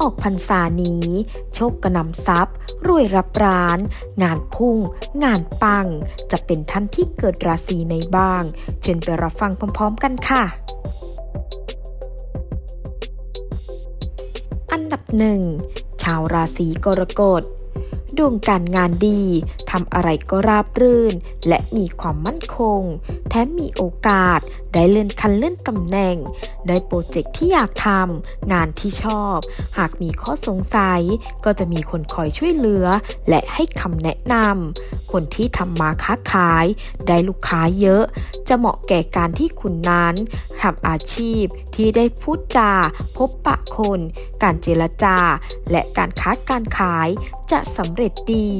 ออกพรรษานี้ โชคกระนำทรัพย์ รวยรับร้าน งานพุ่ง งานปัง จะเป็นท่านที่เกิดราศีในบ้าง เชิญไปรับฟังพร้อมๆกันค่ะอันดับหนึ่งชาวราศีกรกฎ ดวงการงานดีทำอะไรก็ราบรื่น และมีความมั่นคง แถมมีโอกาส ได้เลื่อนขั้นเลื่อนตำแหน่ง ได้โปรเจกต์ที่อยากทำงานที่ชอบ หากมีข้อสงสัย ก็จะมีคนคอยช่วยเหลือ และให้คำแนะนำคนที่ทำมาค้าขาย ได้ลูกค้าเยอะ จะเหมาะแก่การที่คุณนั้นทำอาชีพที่ได้พูดจา พบปะคน การเจรจา และการค้าการขาย จะสำเร็จดี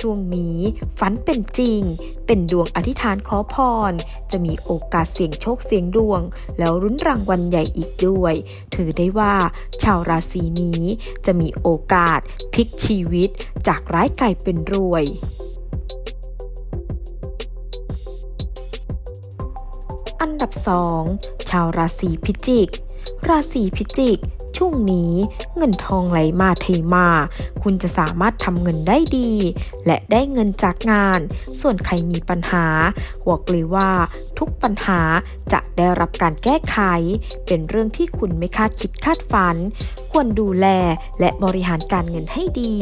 ช่วงนี้ฝันเป็นจริง เป็นดวงอธิษฐานขอพร จะมีโอกาสเสี่ยงโชคเสี่ยงดวง แล้วรุ้นรางวัลใหญ่อีกด้วย ถือได้ว่า ชาวราศีนี้จะมีโอกาสพลิกชีวิตจากร้ายกลายเป็นรวยอันดับ 2 ชาวราศีพิจิก ราศีพิจิก ช่วงนี้ เงินทองไหลมาเทมา คุณจะสามารถทำเงินได้ดี และได้เงินจากงาน ส่วนใครมีปัญหาบอกเลยว่าทุกปัญหาจะได้รับการแก้ไข เป็นเรื่องที่คุณไม่คาดคิดคาดฝัน ควรดูแลและบริหารการเงินให้ดี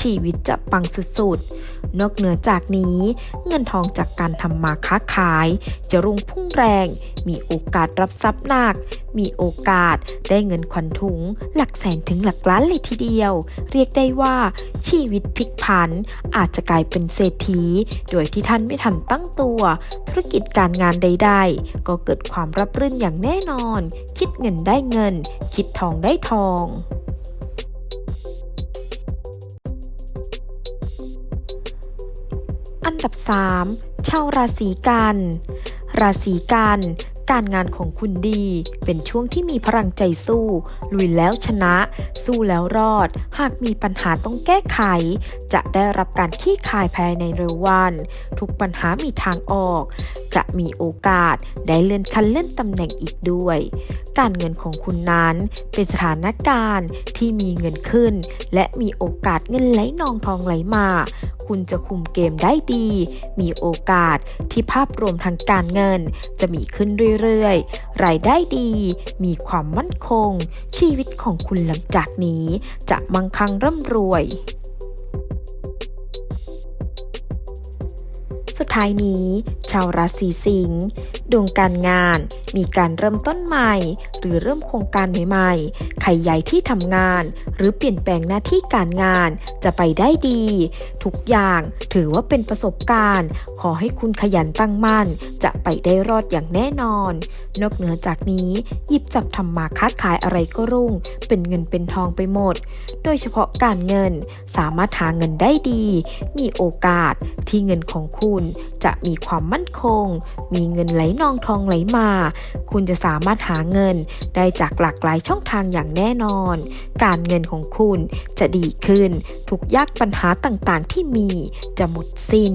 ชีวิตจะปังสุดๆ นอกเหนือจากนี้ เงินทองจากการทำมาค้าขาย จะรุ่งพุ่งแรง มีโอกาสรับทรัพย์หนัก มีโอกาสได้เงินขวัญถุง หลักแสนถึงหลักล้านเลยทีเดียว เรียกได้ว่า ชีวิตพลิกผัน อาจจะกลายเป็นเศรษฐี โดยที่ท่านไม่ทันตั้งตัว ธุรกิจการงานใด ๆ ก็เกิดความรับรื่นอย่างแน่นอน คิดเงินได้เงิน คิดทองได้ทอง อันดับ 3 ชาวราศีกัน ราศีกัน การงานของคุณดี เป็นช่วงที่มีพลังใจสู้ ลุยแล้วชนะ สู้แล้วรอด หากมีปัญหาต้องแก้ไข จะได้รับการขี้คายภายในเร็ววัน ทุกปัญหามีทางออกจะมีโอกาสได้เลื่อนขั้นเลื่อนตำแหน่งอีกด้วย การเงินของคุณนั้นเป็นสถานการณ์ที่มีเงินขึ้น และมีโอกาสเงินไหลนองทองไหลมา คุณจะคุมเกมได้ดี มีโอกาสที่ภาพรวมทางการเงิน จะมีขึ้นเรื่อยๆ รายได้ดี มีความมั่นคง ชีวิตของคุณหลังจากนี้จะมั่งคั่งร่ำรวย ท้ายนี้ ชาวราศีสิงห์ดวงการงานมีการเริ่มต้นใหม่ หรือเริ่มโครงการใหม่ๆ ใครใหญ่ที่ทำงาน หรือเปลี่ยนแปลงหน้าที่การงาน จะไปได้ดี ทุกอย่างถือว่าเป็นประสบการณ์ ขอให้คุณขยันตั้งมั่น จะไปได้รอดอย่างแน่นอน นอกเหนือจากนี้หยิบจับทำมาค้าขายอะไรก็รุ่ง เป็นเงินเป็นทองไปหมด โดยเฉพาะการเงินสามารถหาเงินได้ดี มีโอกาสที่เงินของคุณจะมีความมั่นคง มีเงินไหลนองทองไหลมาคุณจะสามารถหาเงินได้จากหลากหลายช่องทางอย่างแน่นอน การเงินของคุณจะดีขึ้น ทุกยากปัญหาต่างๆที่มีจะหมดสิ้น